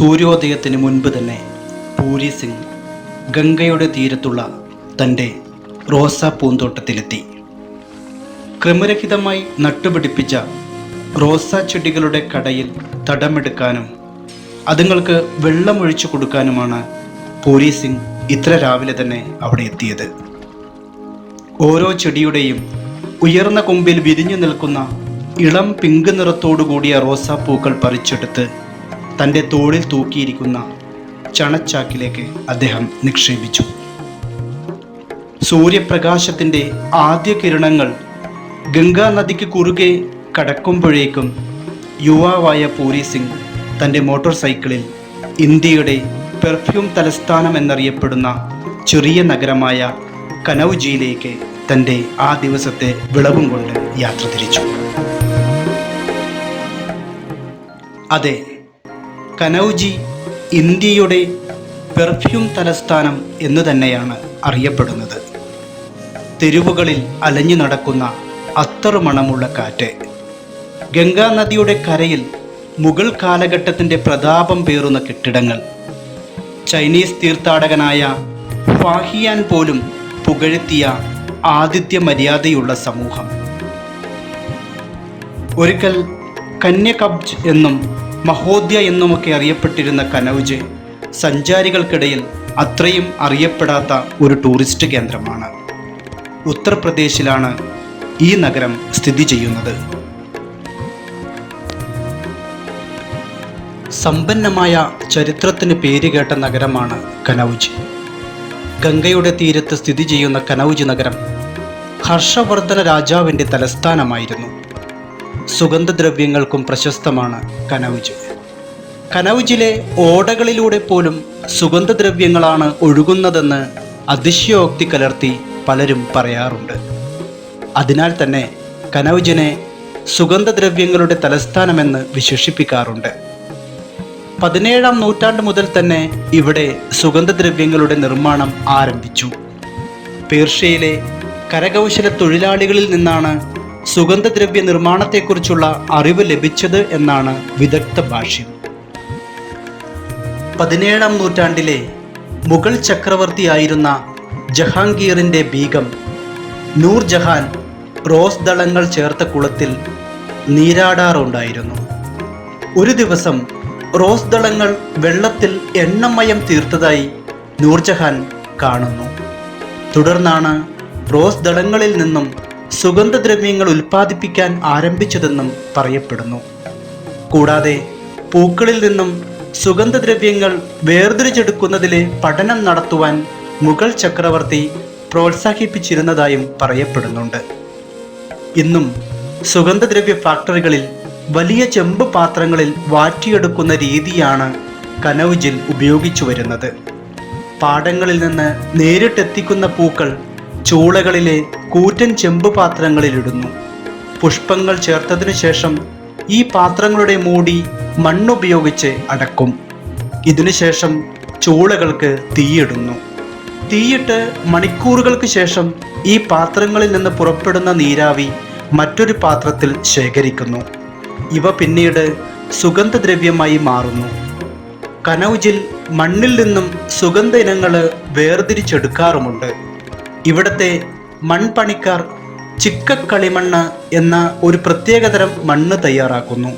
സൂര്യോദയത്തിന് മുൻപ് തന്നെ പൂരി സിംഗ് ഗംഗയുടെ തീരത്തുള്ള തന്റെ റോസാ പൂന്തോട്ടത്തിലെത്തി. ക്രമരഹിതമായി നട്ടുപിടിപ്പിച്ച റോസാ ചെടികളുടെ കടയിൽ തടമെടുക്കാനും അതുങ്ങൾക്ക് വെള്ളമൊഴിച്ചു കൊടുക്കാനുമാണ് പൂരി സിംഗ് ഇത്ര രാവിലെ തന്നെ അവിടെ എത്തിയത്. ഓരോ ചെടിയുടെയും ഉയർന്ന കൊമ്പിൽ വിരിഞ്ഞു നിൽക്കുന്ന ഇളം പിങ്ക് നിറത്തോടു കൂടിയ റോസാപ്പൂക്കൾ പറിച്ചെടുത്ത് തന്റെ തോളിൽ തൂക്കിയിരിക്കുന്ന ചണച്ചാക്കിലേക്ക് അദ്ദേഹം നിക്ഷേപിച്ചു. സൂര്യപ്രകാശത്തിന്റെ ആദ്യ കിരണങ്ങൾ ഗംഗാ നദിക്ക് കുറുകെ കടക്കുമ്പോഴേക്കും യുവാവായ പൂരി സിംഗ് തന്റെ മോട്ടോർ സൈക്കിളിൽ ഇന്ത്യയുടെ പെർഫ്യൂം തലസ്ഥാനം എന്നറിയപ്പെടുന്ന ചെറിയ നഗരമായ കനൗജിയിലേക്ക് തന്റെ ആ ദിവസത്തെ വിളവും കൊണ്ട് യാത്ര തിരിച്ചു. അതെ കനൗജി ഇന്ത്യയുടെ പെർഫ്യൂം തലസ്ഥാനം എന്ന് തന്നെയാണ് അറിയപ്പെടുന്നത്. തെരുവുകളിൽ അലഞ്ഞു നടക്കുന്ന അത്തറുമണമുള്ള കാറ്റ്. ഗംഗാ നദിയുടെ കരയിൽ മുഗൾ കാലഘട്ടത്തിന്റെ പ്രതാപം പേറുന്ന കെട്ടിടങ്ങൾ. ചൈനീസ് തീർത്ഥാടകനായ ഫാഹിയാൻ പോലും പുകഴ്ത്തിയ ആതിഥ്യ മര്യാദയുള്ള സമൂഹം. ഒരിക്കൽ കന്യകബ്ജ് എന്നും മഹോദ്യ എന്നുമൊക്കെ അറിയപ്പെട്ടിരുന്ന കനൗജ് സഞ്ചാരികൾക്കിടയിൽ അത്രയും അറിയപ്പെടാത്ത ഒരു ടൂറിസ്റ്റ് കേന്ദ്രമാണ്. ഉത്തർപ്രദേശിലാണ് ഈ നഗരം സ്ഥിതി ചെയ്യുന്നത്. സമ്പന്നമായ ചരിത്രത്തിന് പേരുകേട്ട നഗരമാണ് കനൗജ് ഗംഗയുടെ തീരത്ത് സ്ഥിതി ചെയ്യുന്ന കനൗജ് നഗരം ഹർഷവർദ്ധന രാജാവിന്റെ തലസ്ഥാനമായിരുന്നു. സുഗന്ധദ്രവ്യങ്ങൾക്കും പ്രശസ്തമാണ് കനൗജ്. കനൗജിലെ ഓടകളിലൂടെ പോലും സുഗന്ധദ്രവ്യങ്ങളാണ് ഒഴുകുന്നതെന്ന് അതിശയോക്തി കലർത്തി പലരും പറയാറുണ്ട്. അതിനാൽ തന്നെ കനൗജിനെ സുഗന്ധദ്രവ്യങ്ങളുടെ തലസ്ഥാനമെന്ന് വിശേഷിപ്പിക്കാറുണ്ട്. പതിനേഴാം നൂറ്റാണ്ട് മുതൽ തന്നെ ഇവിടെ സുഗന്ധദ്രവ്യങ്ങളുടെ നിർമ്മാണം ആരംഭിച്ചു. പേർഷ്യയിലെ കരകൗശല തൊഴിലാളികളിൽ നിന്നാണ് സുഗന്ധദ്രവ്യ നിർമ്മാണത്തെക്കുറിച്ചുള്ള അറിവ് ലഭിച്ചത് എന്നാണ് വിദഗ്ധ ഭാഷ്യം. പതിനേഴാം നൂറ്റാണ്ടിലെ മുഗൾ ചക്രവർത്തിയായിരുന്ന ജഹാംഗീറിന്റെ ബീഗം നൂർ ജഹാൻ റോസ് ദളങ്ങൾ ചേർത്ത കുളത്തിൽ നീരാടാറുണ്ടായിരുന്നു. ഒരു ദിവസം റോസ് ദളങ്ങൾ വെള്ളത്തിൽ എണ്ണമയം തീർത്തതായി നൂർജഹാൻ കാണുന്നു. തുടർന്നാണ് റോസ് ദളങ്ങളിൽ നിന്നും സുഗന്ധദ്രവ്യങ്ങൾ ഉൽപ്പാദിപ്പിക്കാൻ ആരംഭിച്ചതെന്നും പറയപ്പെടുന്നു. കൂടാതെ പൂക്കളിൽ നിന്നും സുഗന്ധദ്രവ്യങ്ങൾ വേർതിരിച്ചെടുക്കുന്നതിലെ പഠനം നടത്തുവാൻ മുഗൾ ചക്രവർത്തി പ്രോത്സാഹിപ്പിച്ചിരുന്നതായും പറയപ്പെടുന്നുണ്ട്. ഇന്നും സുഗന്ധദ്രവ്യ ഫാക്ടറികളിൽ വലിയ ചെമ്പ് പാത്രങ്ങളിൽ വാറ്റിയെടുക്കുന്ന രീതിയാണ് കനൗജിൽ ഉപയോഗിച്ചു വരുന്നത്. പാടങ്ങളിൽ നിന്ന് നേരിട്ടെത്തിക്കുന്ന പൂക്കൾ ചൂളകളിലെ കൂറ്റൻ ചെമ്പ് പാത്രങ്ങളിലിടുന്നു പുഷ്പങ്ങൾ ചേർത്തതിനു ശേഷം ഈ പാത്രങ്ങളുടെ മൂടി മണ്ണുപയോഗിച്ച് അടക്കും. ഇതിനുശേഷം ചൂളകൾക്ക് തീയിടുന്നു. തീയിട്ട് മണിക്കൂറുകൾക്ക് ശേഷം ഈ പാത്രങ്ങളിൽ നിന്ന് പുറപ്പെടുന്ന നീരാവി മറ്റൊരു പാത്രത്തിൽ ശേഖരിക്കുന്നു. ഇവ പിന്നീട് സുഗന്ധദ്രവ്യമായി മാറുന്നു. കനൗജിൽ മണ്ണിൽ നിന്നും സുഗന്ധ ഇനങ്ങൾ വേർതിരിച്ചെടുക്കാറുമുണ്ട്. ഇവിടത്തെ മൺപണിക്കാർ ചിക്കക്കളിമണ്ണ് എന്ന ഒരു പ്രത്യേകതരം മണ്ണ് തയ്യാറാക്കുന്നു.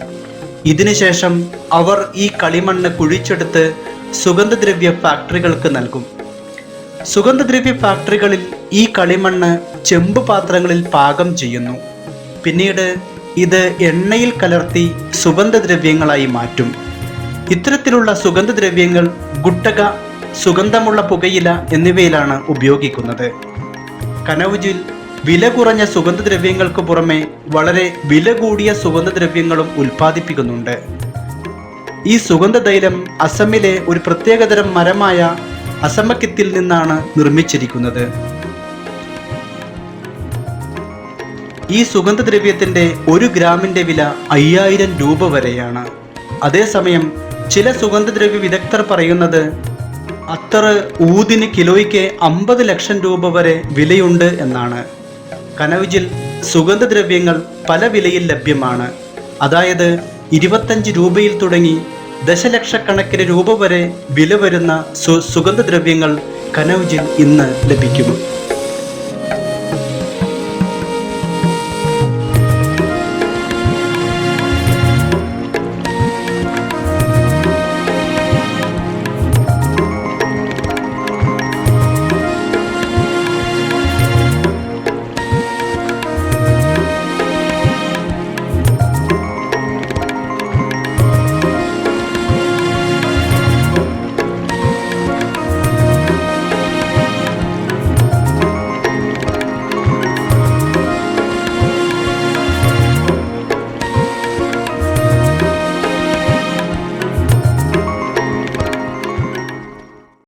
ഇതിനുശേഷം അവർ ഈ കളിമണ്ണ് കുഴിച്ചെടുത്ത് സുഗന്ധദ്രവ്യ ഫാക്ടറികൾക്ക് നൽകും. സുഗന്ധദ്രവ്യ ഫാക്ടറികളിൽ ഈ കളിമണ്ണ് ചെമ്പ് പാത്രങ്ങളിൽ പാകം ചെയ്യുന്നു. പിന്നീട് ഇത് എണ്ണയിൽ കലർത്തി സുഗന്ധദ്രവ്യങ്ങളായി മാറ്റും. ഇത്തരത്തിലുള്ള സുഗന്ധദ്രവ്യങ്ങൾ ഗുട്ടക സുഗന്ധമുള്ള പുകയില എന്നിവയിലാണ് ഉപയോഗിക്കുന്നത്. കനൗജിൽ വില കുറഞ്ഞ സുഗന്ധദ്രവ്യങ്ങൾക്ക് പുറമെ വളരെ വില കൂടിയ സുഗന്ധദ്രവ്യങ്ങളും ഉൽപ്പാദിപ്പിക്കുന്നുണ്ട്. ഈ സുഗന്ധതൈലം അസമിലെ ഒരു പ്രത്യേകതരം മരമായ അസമക്കിത്തിൽ നിന്നാണ് നിർമ്മിച്ചിരിക്കുന്നത്. ഈ സുഗന്ധദ്രവ്യത്തിന്റെ ഒരു ഗ്രാമിന്റെ വില അയ്യായിരം രൂപ വരെയാണ്. അതേസമയം ചില സുഗന്ധദ്രവ്യ വിദഗ്ധർ പറയുന്നത് അത്തർ ഊതിന് കിലോയ്ക്ക് അമ്പത് ലക്ഷം രൂപ വരെ വിലയുണ്ട് എന്നാണ്. കനൗജിൽ സുഗന്ധദ്രവ്യങ്ങൾ പല വിലയിൽ ലഭ്യമാണ്. അതായത് ഇരുപത്തഞ്ച് രൂപയിൽ തുടങ്ങി ദശലക്ഷക്കണക്കിന് രൂപ വരെ വില വരുന്ന സുഗന്ധദ്രവ്യങ്ങൾ കനൗജിൽ ഇന്ന് ലഭിക്കും